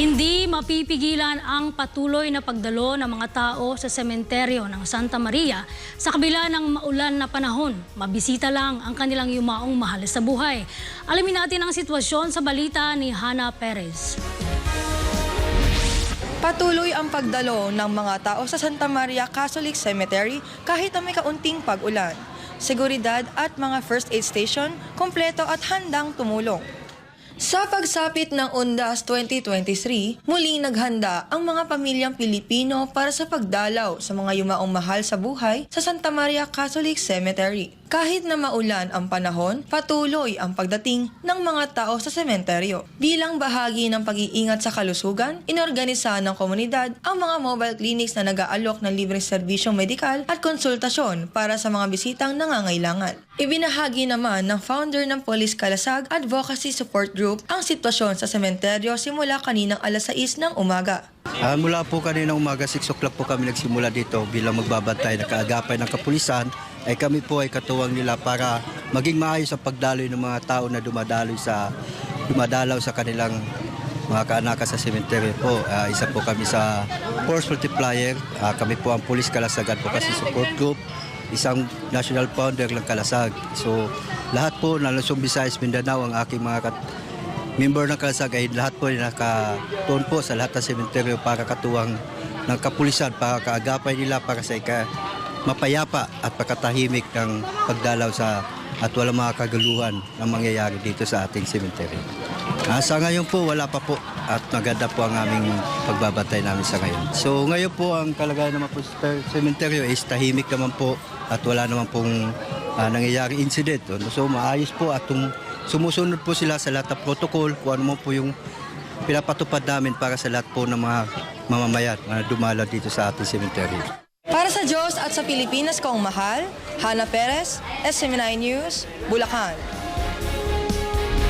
Hindi mapipigilan ang patuloy na pagdalo ng mga tao sa sementeryo ng Santa Maria sa kabila ng maulan na panahon. Mabisita lang ang kanilang yumaong mahal sa buhay. Alamin natin ang sitwasyon sa balita ni Hana Perez. Patuloy ang pagdalo ng mga tao sa Santa Maria Catholic Cemetery kahit na may kaunting pag-ulan. Seguridad at mga first aid station, kompleto at handang tumulong. Sa pagsapit ng Undas 2023, muling naghanda ang mga pamilyang Pilipino para sa pagdalaw sa mga yumaong mahal sa buhay sa Santa Maria Catholic Cemetery. Kahit na maulan ang panahon, patuloy ang pagdating ng mga tao sa sementeryo. Bilang bahagi ng pag-iingat sa kalusugan, inorganisa ng komunidad ang mga mobile clinics na nag-aalok ng libreng serbisyong medikal at konsultasyon para sa mga bisitang nangangailangan. Ibinahagi naman ng founder ng Police Kalasag Advocacy Support Group ang sitwasyon sa sementeryo simula kaninang alas 6 ng umaga. Ah, mula po kanina umaga, 6 o'clock po kami nagsimula dito bilang magbabantay ng kaagapay ng kapulisan. Ay kami po ay katuwang nila para maging maayos ang pagdaloy ng mga tao na dumadaloy sa dumadalaw sa kanilang mga kaanaka sa sementeryo po. Ah, isa po kami sa Force Multiplier. Ah, kami po ang Police Kalasag Advocacy Support Group. Isang national founder ng Kalasag. So lahat po na Luzon, Visayas, Mindanao ang aking mga kat- member ng Kalasag ay lahat po ay nakatuon po sa lahat ng sementeryo para katuwang ng kapulisan para kaagapay nila para sa ika mapayapa at pagkatahimik ng pagdalaw sa at walang mga kaguluhan na mangyayari dito sa ating sementeryo. Ah, sa ngayon po, wala pa po at maganda po ang aming pagbabantay namin sa ngayon. So ngayon po ang kalagayan naman po sa sementeryo is tahimik naman po at wala naman pong ah, nangyayari incident. So maayos po at sumusunod po sila sa lahat ng protocol kung ano po yung pinapatupad namin para sa lahat po ng mga mamamayan na dumalaw dito sa ating sementeryo. Para sa Diyos at sa Pilipinas kong mahal, Hana Perez, SMNI News, Bulacan.